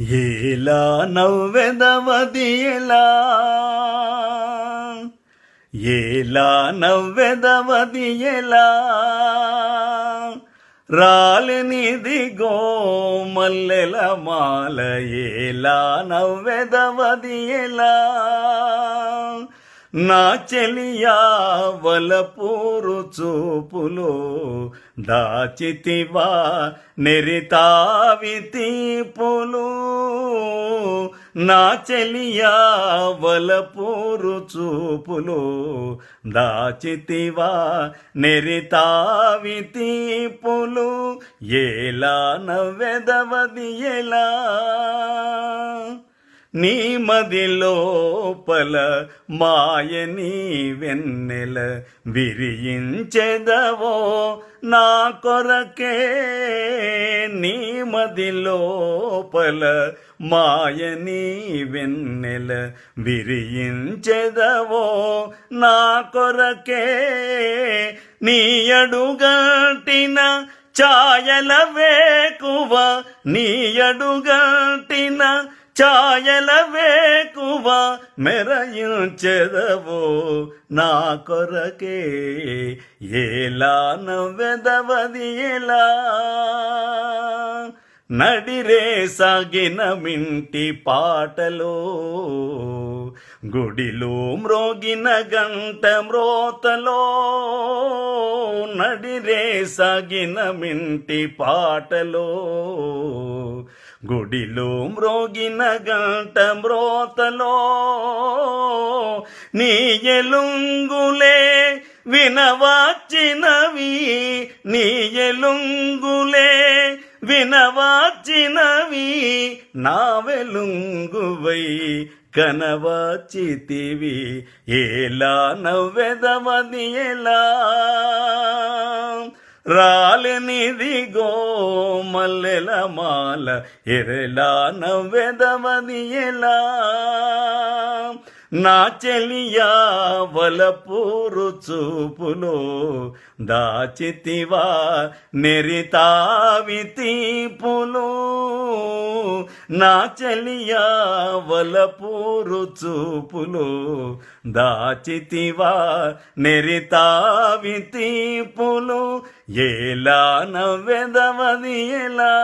ఎలా నవ్వెదవది ఎలా? ఎలా నవ్వెదవది ఎలా? రాలినిదిగో మల్లెల మాల ఎలా నవ్వెదవది ఎలా? నా చెలియా వలపూరు చూపులు దాచితివా నెరితావి తీపులు. నా చెలియా వలపూరు చూపులు దాచితివా నెరితావి తీపులు. ఎలా నవ్వెదవది ఎలా? నీ మది లోపల మాయని వెన్నెల విరియించెదవో నా కొరకే. నీ మది లోపల మాయని వెన్నెల విరియించెదవో నా కొరకే. నీ అడుగటిన ఛాయల వేకువ నీ అడుగటిన ఛాయల వేకువ మెరయించెదవో నా కొరకే. ఎలా నవ్వెదవది ఎలా? నడిరే సాగిన మింటి పాటలో గుడిలో మ్రోగిన గంట మ్రోతలో నడిరే సాగిన మింటి పాటలో గుడిలో మ్రోగిన గంట మ్రోతలో నీ ఎలుంగులే వినవాచినవి నీ ఎలుంగులే వినవాచినవి నా వెలుంగువై కనవాచితివి. ఎలా నవ్వెదవది ఎలా? రాలనిదిగో మల్లెల మాల ఎరలా నవ్వెదవది ఎలా? నా చెలియా వలపూరు చూపులో దాచితివా నెరితావి తీపులు. నా చెలియా వలపూరు చూపులు దాచితివా నెరితావి తీపులు. ఎలా నవ్వెదవది ఎలా?